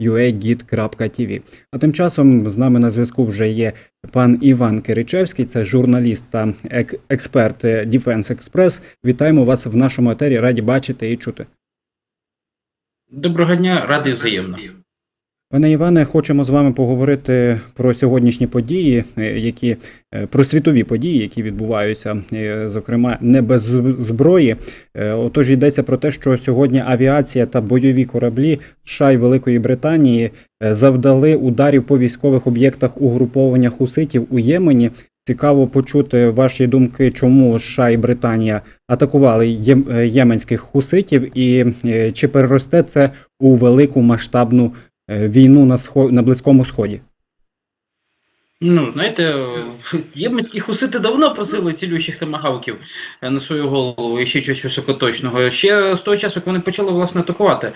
www.ua.git.tv. А тим часом з нами на зв'язку вже є пан Іван Киричевський, це журналіст та ек- експерт е, Defense Express. Вітаємо вас в нашому етері. Раді бачити і чути. Доброго дня, радий взаємно. Пане Іване, хочемо з вами поговорити про сьогоднішні події, е, які е, про світові події, які відбуваються, е, зокрема, не без зброї. Отож йдеться про те, що сьогодні авіація та бойові кораблі США і Великої Британії завдали ударів по військових об'єктах угруповання хуситів у Ємені. Цікаво почути ваші думки, чому США і Британія атакували єменських хуситів, і чи переросте це у велику масштабну війну на схо... на Близькому Сході. Ну, знаєте, єменські хусити давно просили цілющих томагавків е, на свою голову і ще щось високоточного. Ще з того часу, як вони почали власне атакувати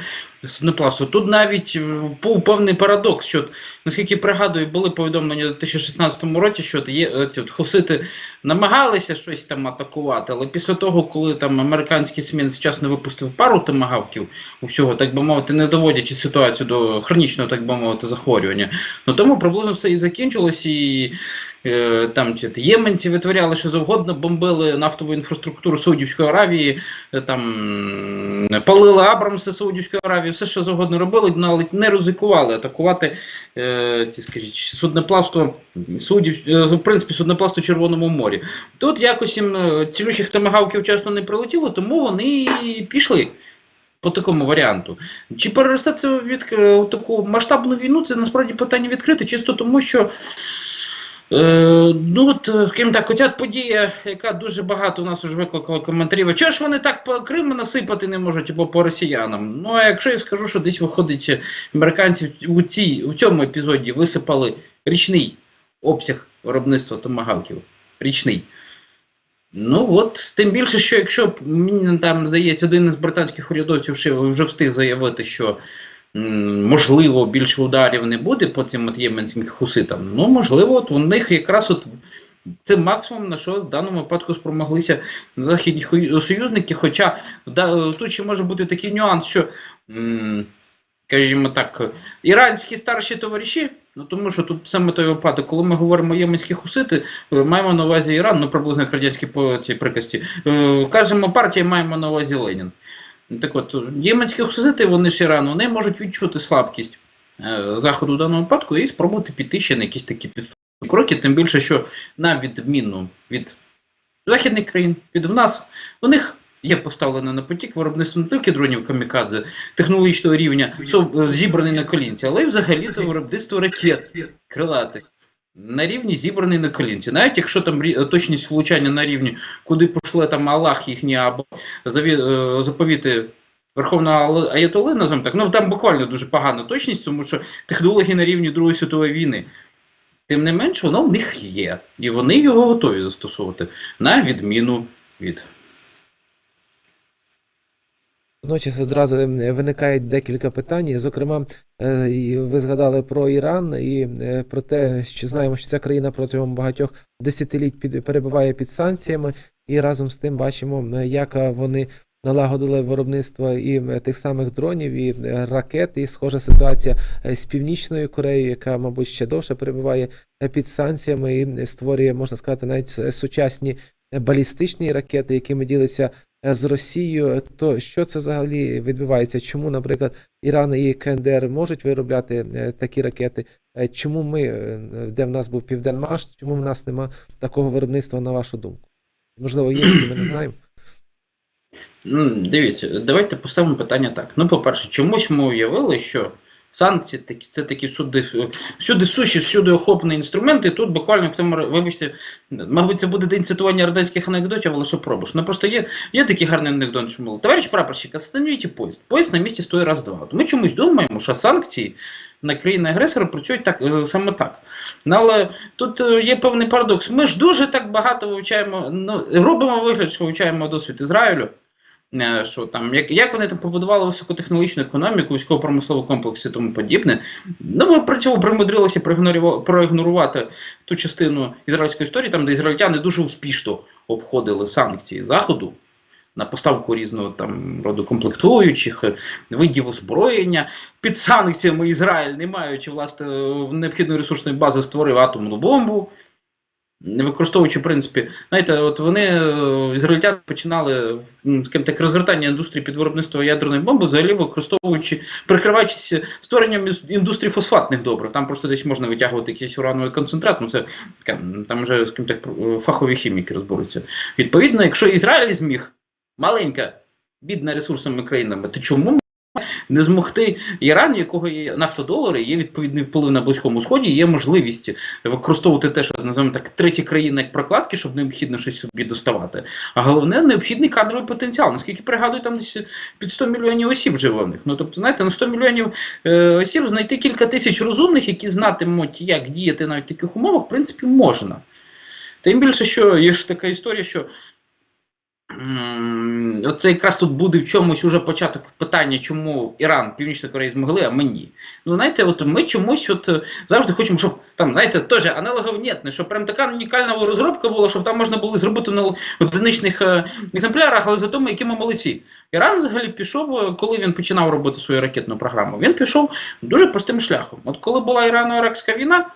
судноплавство. Тут навіть е, був певний парадокс, що наскільки пригадую, були повідомлення у 2016 році, що є е, ці от хусити намагалися щось там атакувати, але після того, коли там американський СМІ вчасно випустив пару томагавків у всього, так би мовити, не доводячи ситуацію до хронічного, так би мовити, захворювання. Ну тому приблизно все і закінчилось, і там чи, єменці витворяли що завгодно, бомбили нафтову інфраструктуру Саудівської Аравії, е, там палили Абрамси Саудівської Аравії, все що завгодно робили, але не ризикували атакувати е, ці, скажіть, судноплавство Саудів, е, в принципі, судноплавство в Червоному морі. Тут якось їм е, цілющих томагавків часто не прилетіло, тому вони пішли. По такому варіанту. Чи переросте це від е, таку масштабну війну? Це насправді питання відкрите, чисто тому, що е, ну от, е, скажімо так, оця подія, яка дуже багато у нас вже викликала коментарів. А чого ж вони так по Криму насипати не можуть або по росіянам? Ну а якщо я скажу, що десь виходить е, американці у цій у цьому епізоді висипали річний обсяг виробництва томагавків. Річний. Ну от, тим більше, що якщо мені там здається, один із британських урядовців вже встиг заявити, що можливо більше ударів не буде по цим от єменським хуситам, ну можливо, от у них якраз от це максимум, на що в даному випадку спромоглися західні союзники. Хоча да, тут ще може бути такий нюанс, що. Скажімо так, іранські старші товариші, ну тому що тут саме той випадок, коли ми говоримо єменські хусити, е, маємо на увазі Іран, ну приблизно як радянські по цій приказці. Е, Кажемо партія, маємо на увазі Ленін. Так от, єменські хусити, вони ж Ірану, вони можуть відчути слабкість е, Заходу в даному випадку і спробувати піти ще на якісь такі підступні кроки, тим більше, що на відміну від західних країн, від нас, у них є поставлено на потік виробництво не тільки дронів камікадзе технологічного рівня, зібраний на колінці, але й взагалі то виробництво ракет крилатих. На рівні зібраний на колінці. Навіть якщо там точність влучання на рівні, куди пошле там Аллах їхній або е, заповіти Верховного Аятоли, називаємо так, ну там буквально дуже погана точність, тому що технології на рівні Другої світової війни. Тим не менш, воно в них є. І вони його готові застосовувати, на відміну від Водночас одразу е, виникають декілька питань. Зокрема, е, ви згадали про Іран і е, про те, що знаємо, що ця країна протягом багатьох десятиліть під перебуває під санкціями, і разом з тим бачимо, як е, вони налагодили виробництво і тих самих дронів, і ракет. І схожа ситуація з Північною Кореєю, яка, мабуть, ще довше перебуває під санкціями і створює, можна сказати, навіть сучасні балістичні ракети, якими ділиться з Росією, то що це взагалі відбувається? Чому, наприклад, Іран і КНДР можуть виробляти е, такі ракети? Е, Чому ми, е, де в нас був Південмаш, чому в нас нема такого виробництва, на вашу думку? Можливо, є, ми не знаємо. Ну, дивіться, давайте поставимо питання так. Ну, по-перше, чомусь ми уявили, що санкції такі, це такі всюди, всюди суші, всюди охоплені інструменти. І тут буквально в тому, вибачте, мабуть, це буде день цитування радянських анекдотів, але що пробуш. Ну просто є, є такий гарний анекдот, що мов, товариш прапорщик, остановіть поїзд. Поїзд на місці стоїть раз-два. От Ми чомусь думаємо, що санкції на країни агресора працюють так, е, саме так. Ну, але тут е, є певний парадокс. Ми ж дуже так багато вивчаємо, ну, робимо вигляд, що вивчаємо досвід Ізраїлю. Е, Що там, як, як вони там побудували високотехнологічну економіку, військово-промисловий комплекс і тому подібне. Ну, ми при цьому примудрилися проігнорува- проігнорувати ту частину ізраїльської історії, там, де ізраїльтяни дуже успішно обходили санкції Заходу. на поставку різного там роду комплектуючих, видів озброєння. Під санкціями Ізраїль, не маючи власне необхідної ресурсної бази, створив атомну бомбу. Використовуючи, в принципі, знаєте, от вони е, ізраїльтяни починали м, скажімо так розгортання індустрії під виробництво ядерної бомби, взагалі використовуючи, прикриваючись створенням індустрії фосфатних добрив. Там просто десь можна витягувати якийсь урановий концентрат. Ну це там вже скажімо так, е, фахові хіміки розберуться. Відповідно, якщо Ізраїль зміг, маленька, бідна ресурсами країнами, то чому не змогти Іран, якого є нафтодолари, є відповідний вплив на Близькому Сході, є можливість використовувати те, що називаємо так, треті країни як прокладки, щоб необхідно щось собі доставати. А головне необхідний кадровий потенціал. Наскільки пригадую, там під 100 мільйонів осіб живе в них. Ну тобто, знаєте, на 100 мільйонів е, осіб знайти кілька тисяч розумних, які знатимуть, як діяти навіть в таких умовах, в принципі, можна. Тим більше, що є ж така історія, що Оце якраз тут буде в чомусь уже початок питання, чому Іран, Північна Корея змогли, а ми ні. Ну, знаєте, от ми чомусь от е, завжди хочемо, щоб там, знаєте, теж аналогів нет, щоб прям така унікальна розробка була, щоб там можна було зробити на одиничних е, екземплярах, але зато ми які ми молодці. Іран взагалі пішов, е, коли він починав робити свою ракетну програму, він пішов дуже простим шляхом. От коли була Ірано-Іракська війна,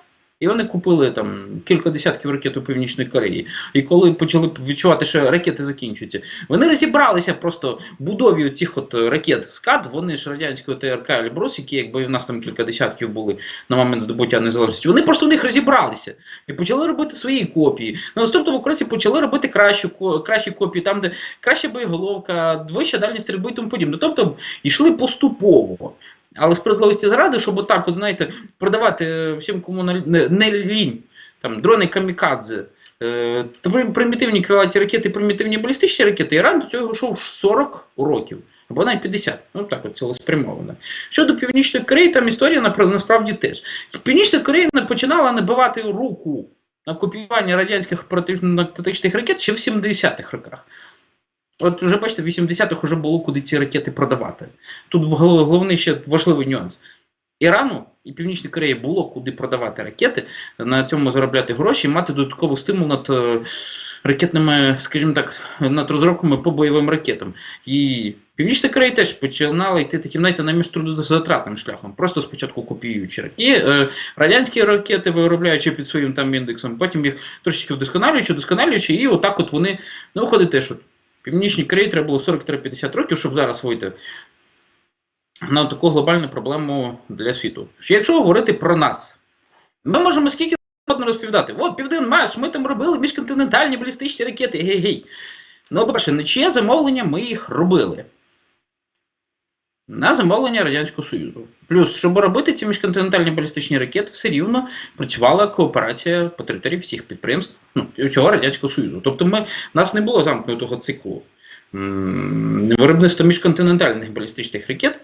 і вони купили там кілька десятків ракет у Північної Кореї. І коли почали відчувати, що ракети закінчуються, вони розібралися просто будові цих от ракет СКАД, вони ж радянського ТРК Ельбрус, які якби в нас там кілька десятків були на момент здобуття незалежності. Вони просто в них розібралися і почали робити свої копії. На наступному кроці почали робити кращу кращі копії, там де краща боєголовка, вища дальність стрільби і тому подібне. Тобто йшли поступово. Але справедливості заради, щоб отак, от, знаєте, продавати е, всім, кому на- не, не лінь, там, дрони камікадзе, е, примітивні крилаті ракети, примітивні балістичні ракети, Іран до цього йшов 40 років. Або навіть 50, ну так от цілеспрямовано. Щодо Північної Кореї, там історія напра- насправді теж. Північна Корея починала набивати руку на копіювання радянських оперативно-тактичних ракет ще в 70-х роках. От вже бачите, в 80-х вже було куди ці ракети продавати. Тут головний ще важливий нюанс. Ірану і Північній Кореї було куди продавати ракети, на цьому заробляти гроші мати додатковий стимул над е, ракетними, скажімо так, над розробками по бойовим ракетам. І Північна Корея теж починала йти таким, знаєте, найменш трудозатратним шляхом, просто спочатку копіюючи ракети. Е, радянські ракети, виробляючи під своїм там індексом, потім їх трошечки вдосконалюючи, вдосконалюючи, і отак от вони, ну, те, що Північній Кореї треба було 40-50 років, щоб зараз вийти на таку глобальну проблему для світу. Що якщо говорити про нас, ми можемо скільки завгодно розповідати. От Південний Маш, ми там робили міжконтинентальні балістичні ракети, гей-гей. Ну, по-перше, на чиє замовлення ми їх робили. На замовлення Радянського Союзу. Плюс, щоб робити ці міжконтинентальні балістичні ракети, все рівно працювала кооперація по території всіх підприємств ну, цього Радянського Союзу. Тобто ми, в нас не було замкнутого циклу м, виробництва міжконтинентальних балістичних ракет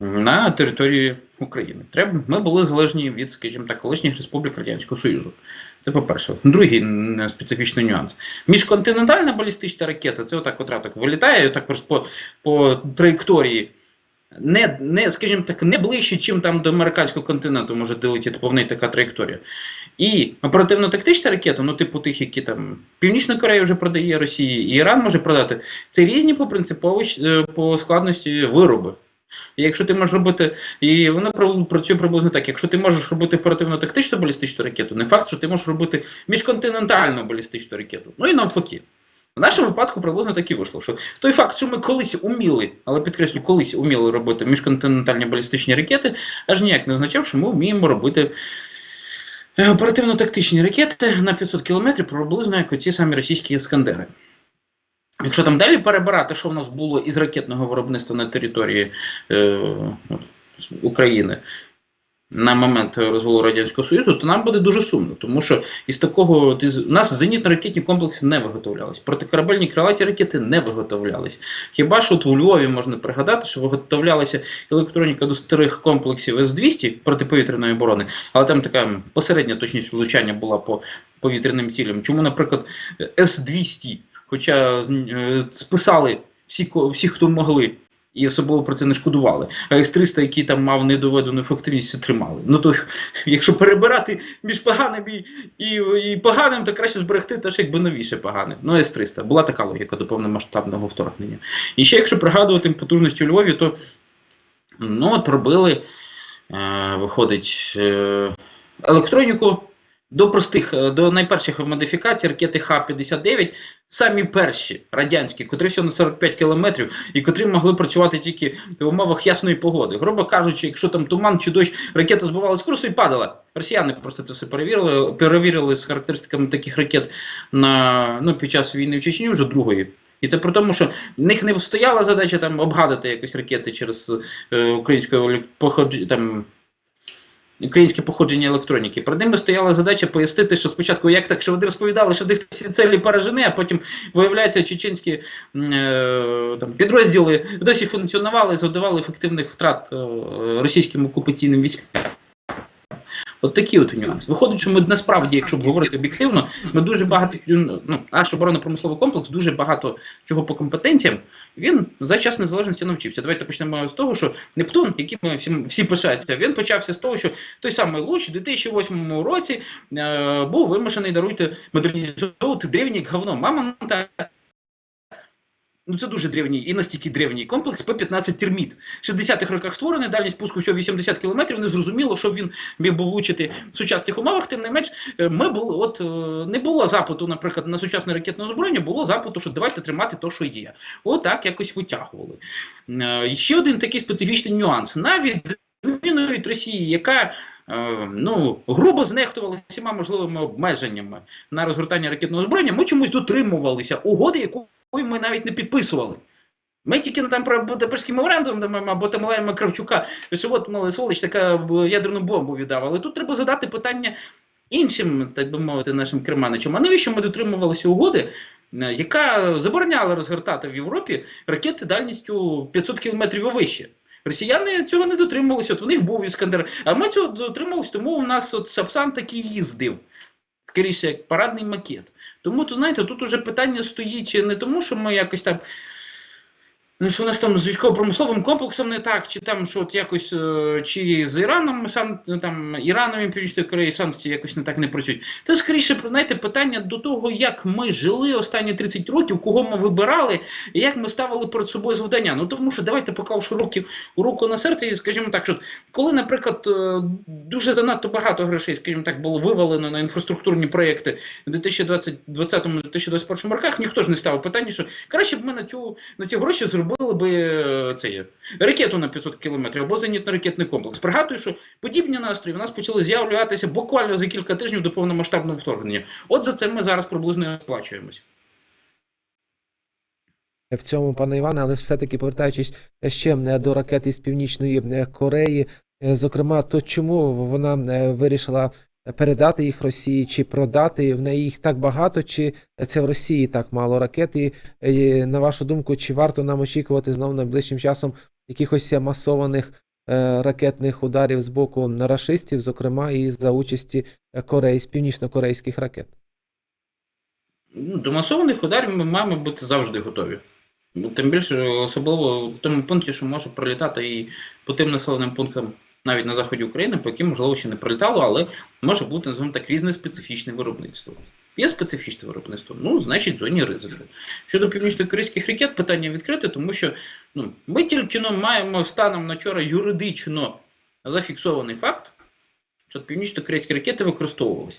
на території України. Треба, ми були залежні від, скажімо так, колишніх республік Радянського Союзу. Це по-перше. Другий специфічний нюанс. Міжконтинентальна балістична ракета це отак от вилітає, отак по, по траєкторії. Не, не, скажімо так, не ближче, чим там до американського континенту може долетіти повна така траєкторія. І оперативно-тактична ракета, ну, типу тих, які там Північна Корея вже продає Росії, і Іран може продати, це різні по принциповості, е, по складності вироби. І якщо ти можеш робити, і вона працює приблизно так, якщо ти можеш робити оперативно-тактичну балістичну ракету, не факт, що ти можеш робити міжконтинентальну балістичну ракету. Ну і навпаки. В нашому випадку приблизно так і вийшло, що той факт, що ми колись уміли, але підкреслю, колись уміли робити міжконтинентальні балістичні ракети, аж ніяк не означав, що ми вміємо робити е, оперативно-тактичні ракети на 500 кілометрів приблизно як оці самі російські іскандери. Якщо там далі перебирати, що в нас було із ракетного виробництва на території е, України на момент розвалу Радянського Союзу, то нам буде дуже сумно, тому що із такого у нас зенітно-ракетні комплекси не виготовлялись, протикорабельні крилаті ракети не виготовлялись. Хіба що от у Львові можна пригадати, що виготовлялася електроніка до старих комплексів С-200 протиповітряної оборони, але там така посередня точність влучання була по повітряним цілям. Чому, наприклад, С-200, хоча е, списали всі, всі, хто могли, І особливо про це не шкодували. А С-300, який там мав недоведену ефективність, тримали. Ну то якщо перебирати між поганим і, і, і поганим, то краще зберегти теж якби новіше погане. Ну, С-300. Була така логіка до повномасштабного вторгнення. І ще якщо пригадувати потужності у Львові, то ну, от робили, е, виходить, е, електроніку до простих, е, до найперших модифікацій ракети Х-59, самі перші радянські, котрі всього на 45 кілометрів, і котрі могли працювати тільки в умовах ясної погоди. Грубо кажучи, якщо там туман чи дощ, ракета збивала з курсу і падала. Росіяни просто це все перевірили, перевірили з характеристиками таких ракет на ну, під час війни в Чечні вже другої. І це при тому, що в них не стояла задача там обгадати якось ракети через е, походж- там, українське походження електроніки. Перед ними стояла задача пояснити, що спочатку, як так, що вони розповідали, що них всі целі поражені, а потім виявляється, чеченські е, там, підрозділи досі функціонували, завдавали ефективних втрат е, російським окупаційним військам. От такі от нюанси. Виходить, що ми насправді, якщо б говорити об'єктивно, ми дуже багато ну, наш оборонно-промисловий комплекс дуже багато чого по компетенціям. Він за час незалежності навчився. Давайте почнемо з того, що Нептун, яким ми всі, всі пишаються, він почався з того, що той самий Луч у 2008 році е, був вимушений даруйте модернізовувати древній як говно. Мамонта. Ну, це дуже древній і настільки древній комплекс П-15 терміт. В 60-х роках створений, дальність пуску всього 80 кілометрів. Не зрозуміло, щоб він міг би влучити в сучасних умовах. Тим не менш, е, ми були, от е, не було запиту, наприклад, на сучасне ракетне озброєння, було запиту, що давайте тримати те, що є. Отак якось витягували. Е, і ще один такий специфічний нюанс. Навіть від Росії, яка ну, грубо знехтувала всіма можливими обмеженнями на розгортання ракетного озброєння, ми чомусь дотримувалися угоди, яку ми навіть не підписували. Ми тільки там про Будапештський меморандум думаємо, або там маємо Кравчука, що от мали Солич така ядерну бомбу віддав. Але тут треба задати питання іншим, так би мовити, нашим керманичам. А навіщо ми дотримувалися угоди, е, яка забороняла розгортати в Європі ракети дальністю 500 кілометрів і вище? Росіяни цього не дотримувалися, от в них був Іскандер, а ми цього дотримувалися, тому у нас от Сапсан такий їздив. Скоріше, як парадний макет. Тому, то знаєте, тут уже питання стоїть не тому, що ми якось там. Ну, що у нас там з військово-промисловим комплексом не так, чи там що от якось, е, чи з Іраном сан, там Іраном і Північної Кореї санкції якось не так не працюють. Це скоріше знаєте, питання до того, як ми жили останні 30 років, кого ми вибирали, і як ми ставили перед собою завдання. Ну тому що давайте поклавши руки руку на серце, і скажімо так, що коли, наприклад, е, дуже занадто багато грошей, скажімо так, було вивалено на інфраструктурні проекти в 2020-2021 роках, ніхто ж не ставив питання, що краще б ми на цю на ці гроші зробили би е, це ракету на 500 кілометрів або зенітно-ракетний комплекс. Пригадую, що подібні настрої в нас почали з'являтися буквально за кілька тижнів до повномасштабного вторгнення. От за це ми зараз приблизно сплачуємось. в цьому, пане Іване, але все-таки повертаючись ще е, до ракети з Північної е, Кореї, зокрема, то чому вона вирішила передати їх Росії чи продати? В неї їх так багато, чи це в Росії так мало ракет? І на вашу думку, чи варто нам очікувати знову найближчим часом якихось масованих е, ракетних ударів з боку рашистів, зокрема і за участі е, Кореї, з північно-корейських ракет? Ну, До масованих ударів ми маємо бути завжди готові. Тим більше, особливо в тому пункті, що може прилітати і по тим населеним пунктам навіть на заході України, по яким, можливо, ще не прилітало, але може бути, називаємо так, різне специфічне виробництво. Є специфічне виробництво, ну, значить, в зоні ризику. Щодо північно-корейських ракет, питання відкрите, тому що ну, ми тільки ну, маємо станом на вчора юридично зафіксований факт, що північно-корейські ракети використовувалися.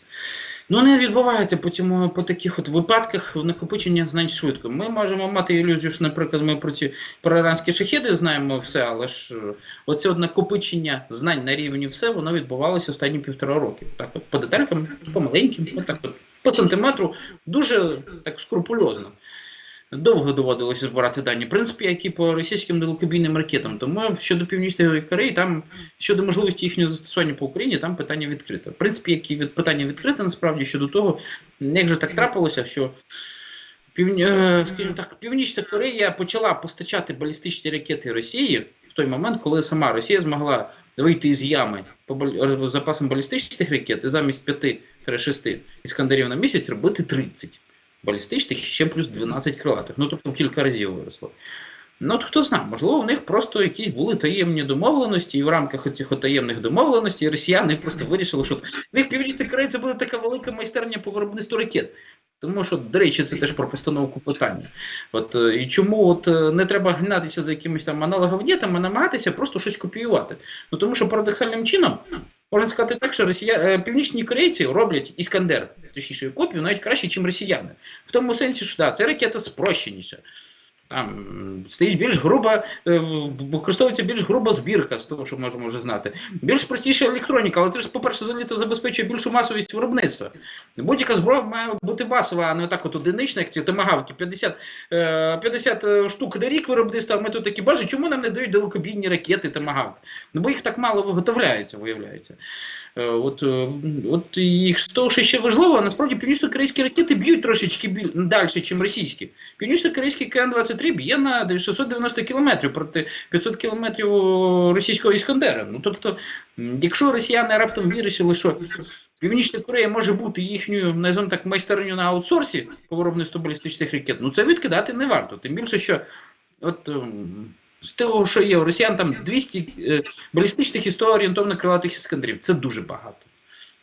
Ну, не відбувається по, по таких от випадках накопичення знань швидко. Ми можемо мати ілюзію, що, наприклад, ми про ці про іранські шахіди знаємо все, але ж е, оце от накопичення знань на рівні все, воно відбувалося останні півтора роки. Так от по деталькам, по маленьким, отак от, по сантиметру, дуже так скрупульозно. Довго доводилося збирати дані, в принципі, як і по російським далекобійним ракетам. Тому щодо Північної Кореї, там щодо можливості їхнього застосування по Україні, там питання відкрите. В принципі, як і від питання відкрите, насправді щодо того, як же так трапилося, що півні, е, скажімо так, Північна Корея почала постачати балістичні ракети Росії в той момент, коли сама Росія змогла вийти із ями по запасам балістичних ракет і замість 5-6 іскандерів на місяць робити 30 балістичних і ще плюс 12 крилатих. Ну тобто в кілька разів виросло. Ну, от хто знає, можливо, у них просто якісь були таємні домовленості, і в рамках цих таємних домовленостей росіяни просто вирішили, що в них північна Корея це буде така велика майстерня по виробництву ракет. Тому що, до речі, це теж про постановку питання. От е, і чому от е, не треба гнатися за якимось там аналоговнітом, а намагатися просто щось копіювати. Ну тому що парадоксальним чином можна сказати так, що росія... е, північні корейці роблять іскандер, точніше копію, навіть краще, ніж росіяни. В тому сенсі, що да, це ракета спрощеніша. Там стоїть більш груба, е, використовується більш груба збірка з того, що можемо вже знати. Більш простіша електроніка, але це ж, по-перше, це забезпечує більшу масовість виробництва. Будь-яка зброя має бути масова, а не так от одинична, як ці томагавки. 50, е, 50 штук на рік виробництва, а ми тут такі, боже, чому нам не дають далекобійні ракети томагавк? Ну бо їх так мало виготовляється, виявляється. Е, От, е, от і з того, що ще важливо, насправді північно-корейські ракети б'ють трошечки біль... далі, ніж російські. Північно-корейський КН-23 б'є на 690 кілометрів проти 500 кілометрів російського Іскандера. Ну тобто, якщо росіяни раптом вирішили, що Північна Корея може бути їхньою, називаємо так, майстерню на аутсорсі по виробництву балістичних ракет, ну це відкидати не варто. Тим більше, що от ем, з того, що є у росіян, там 200 е, балістичних і 100 орієнтовно крилатих іскандрів. Це дуже багато.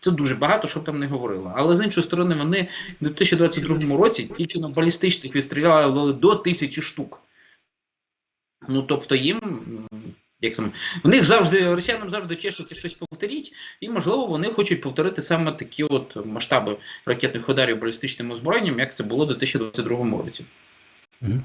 Це дуже багато, щоб там не говорило. Але з іншої сторони, вони в 2022 році тільки на балістичних відстріляли до тисячі штук. Ну тобто їм. Як там, в них завжди росіянам завжди чешуться щось повторіть, і можливо вони хочуть повторити саме такі от масштаби ракетних ударів балістичним озброєнням, як це було у 2022 році.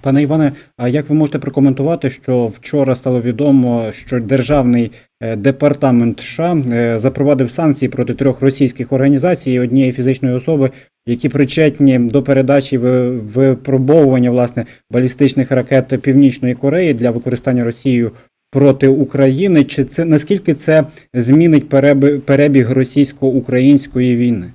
Пане Іване, а як ви можете прокоментувати, що вчора стало відомо, що державний е, департамент США е, запровадив санкції проти трьох російських організацій і однієї фізичної особи, які причетні до передачі випробовування власне балістичних ракет Північної Кореї для використання Росією проти України? Чи це наскільки це змінить переби- перебіг російсько-української війни?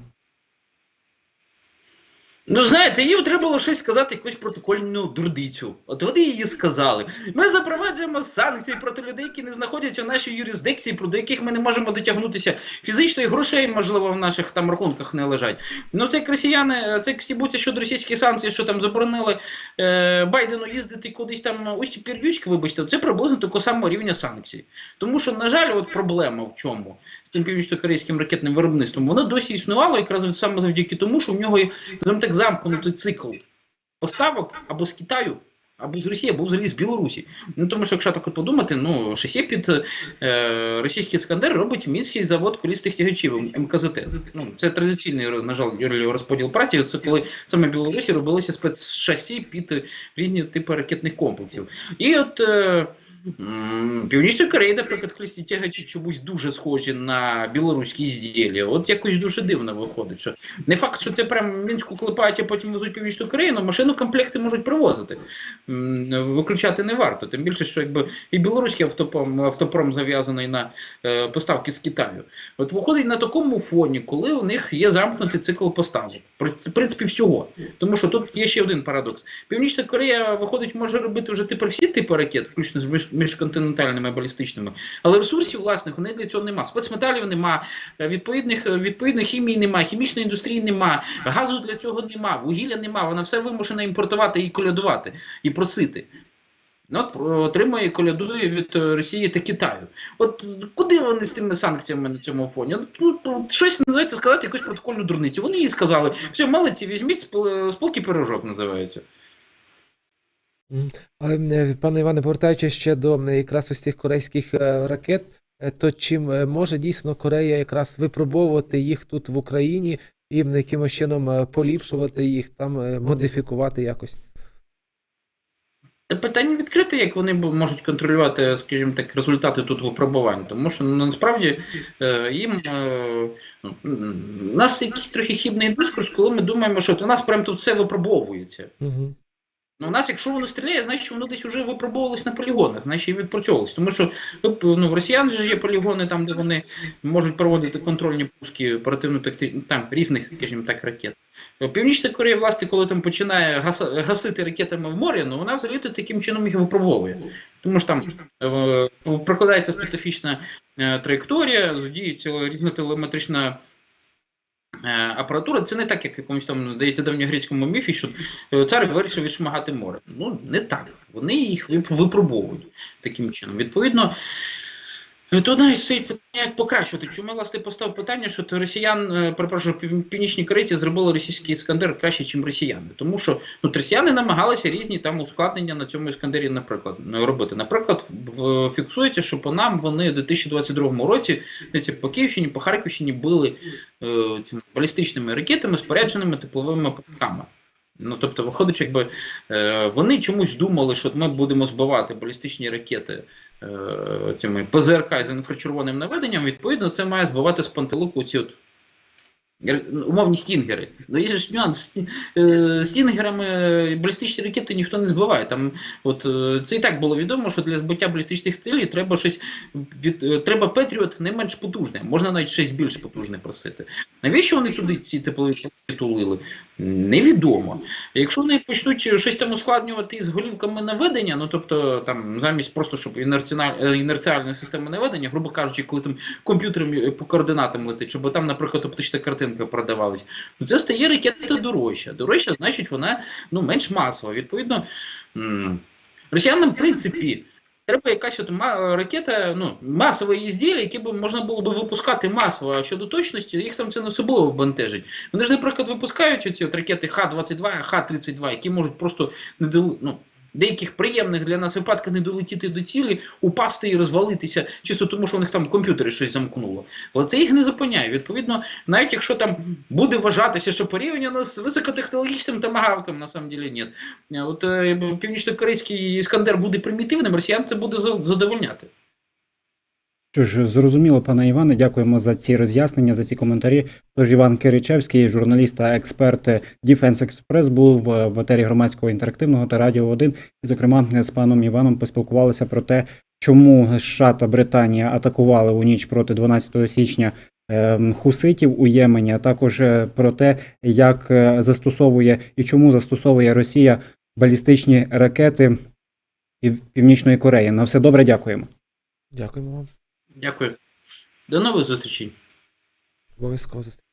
Ну, знаєте, їм треба було щось сказати, якусь протокольну дурдицю. От вони її сказали. Ми запроваджуємо санкції проти людей, які не знаходяться в нашій юрисдикції, про яких ми не можемо дотягнутися фізично і грошей, можливо, в наших там рахунках не лежать. Ну, це як росіяни, це як стібуться щодо російських санкцій, що там заборонили е, Байдену їздити кудись там усті пір'ючки, вибачте, це приблизно такого самого рівня санкцій. Тому що, на жаль, от проблема в чому з цим північно-корейським ракетним виробництвом, воно досі існувало якраз саме завдяки тому, що в нього так замкнутий цикл поставок або з Китаю, або з Росії, або взагалі з Білорусі. Ну тому що якщо так подумати, ну шосі під е, російський Іскандер робить мінський завод колістих тягачів МКЗТ. Ну це традиційний на жаль розподіл праці. Це коли саме в Білорусі робилися спецшасі під різні типи ракетних комплексів. І от. Е, Північна Корея, наприклад, колісні тягачі чомусь дуже схожі на білоруські ізділля. От якось дуже дивно виходить. Що не факт, що це прям мінську клепають, а потім везуть північну але машину комплекти можуть привозити. Виключати не варто. Тим більше, що якби і білоруський автопром, автопром зав'язаний на е, поставки з Китаю. От виходить на такому фоні, коли у них є замкнутий цикл поставок. В принципі, всього. Тому що тут є ще один парадокс. Північна Корея, виходить, може робити вже тепер всі типи ракет, включно з міжконтинентальними балістичними, але ресурсів власних у неї для цього нема. Спецметалів нема, відповідних, відповідної хімії нема, хімічної індустрії нема, газу для цього нема, вугілля нема. Вона все вимушена імпортувати і колядувати, і просити. Ну, От отримує колядує від Росії та Китаю. От куди вони з тими санкціями на цьому фоні? Ну, щось називається сказати якусь протокольну дурницю. Вони їй сказали, все, малиці, візьміть з пол- з полки пирожок називається. Е, Пане Іване, повертаючись ще до якраз ось цих корейських е, ракет, е, то чим може дійсно Корея якраз випробовувати їх тут в Україні і якимось чином поліпшувати їх, там модифікувати якось? Та питання відкрите, як вони можуть контролювати, скажімо так, результати тут випробувань. Тому що ну, насправді е, їм е, ну, у нас якийсь трохи хібний дискурс, коли ми думаємо, що от у нас прям тут все випробовується. Угу. Ну, у нас, якщо воно стріляє, значить воно десь вже випробовувалось на полігонах, значить і відпрацьовувалось. Тому що ну, в росіян же є полігони, там, де вони можуть проводити контрольні пуски оперативно там різних, скажімо так, ракет. Північна Корея, власне, коли там починає гасити ракетами в морі, ну вона взагалі таким чином їх випробовує. Тому що там е, прокладається специфічна е, траєкторія, задіється різна телеметрична е, апаратура. Це не так, як якомусь там здається давньогрецькому міфі, що е, цар вирішив відшмагати море. Ну не так. Вони їх випробовують таким чином. Відповідно. Е, Тут навіть стоїть питання, як покращувати. Чому власне постав питання, що то росіян, е, перепрошую, північні корейці зробили російський іскандер краще, ніж росіяни. Тому що ну, росіяни намагалися різні там ускладнення на цьому іскандері, наприклад, е, робити. Наприклад, фіксується, що по нам вони у 2022 році по Київщині, по Харківщині били е, цими балістичними ракетами, спорядженими тепловими пасками. Ну, тобто, виходить, якби е, вони чомусь думали, що ми будемо збивати балістичні ракети цими ПЗРК з інфрачервоним наведенням, відповідно, це має збивати з пантелику ці от умовні стінгери. Ну, є ж нюанс. Е, Стінгерами балістичні ракети ніхто не збиває. Там, от, е, це і так було відомо, що для збиття балістичних цілей треба щось від, е, треба Петріот не менш потужне, можна навіть щось більш потужне просити. Навіщо вони туди ці теплові тулили? Невідомо. Якщо вони почнуть щось там ускладнювати із голівками наведення, ну тобто там замість просто щоб е, інерціальної системи наведення, грубо кажучи, коли там комп'ютером е, по координатам летить, щоб там, наприклад, оптична картинка продавалась, ну це стає ракета дорожча. Дорожча, значить, вона ну менш масова. Відповідно, росіянам, в принципі. Треба якась от ракета, ну, масове ізділля, яке б можна було б випускати масово, а щодо точності, їх там це не особливо бентежить. Вони ж, наприклад, випускають от ракети Х-22, Х-32, які можуть просто не ну, деяких приємних для нас випадках не долетіти до цілі, упасти і розвалитися, чисто тому, що у них там в комп'ютері щось замкнуло. Але це їх не зупиняє. Відповідно, навіть якщо там буде вважатися, що порівняно з високотехнологічним тамагавком, на самом деле ні. От е, північно-корейський іскандер буде примітивним, росіян це буде задовольняти. Що ж, зрозуміло, пане Іване, дякуємо за ці роз'яснення, за ці коментарі. Тож Іван Киричевський, журналіст та експерт Defense Express, був в етері громадського інтерактивного та Радіо 1. І, зокрема, з паном Іваном поспілкувалися про те, чому США та Британія атакували у ніч проти 12 січня ем, хуситів у Ємені, а також е, про те, як е, застосовує і чому застосовує Росія балістичні ракети Північної Кореї. На все добре, дякуємо. Дякуємо вам. Дякую. До нових зустрічей. Обов'язково зустрінемося.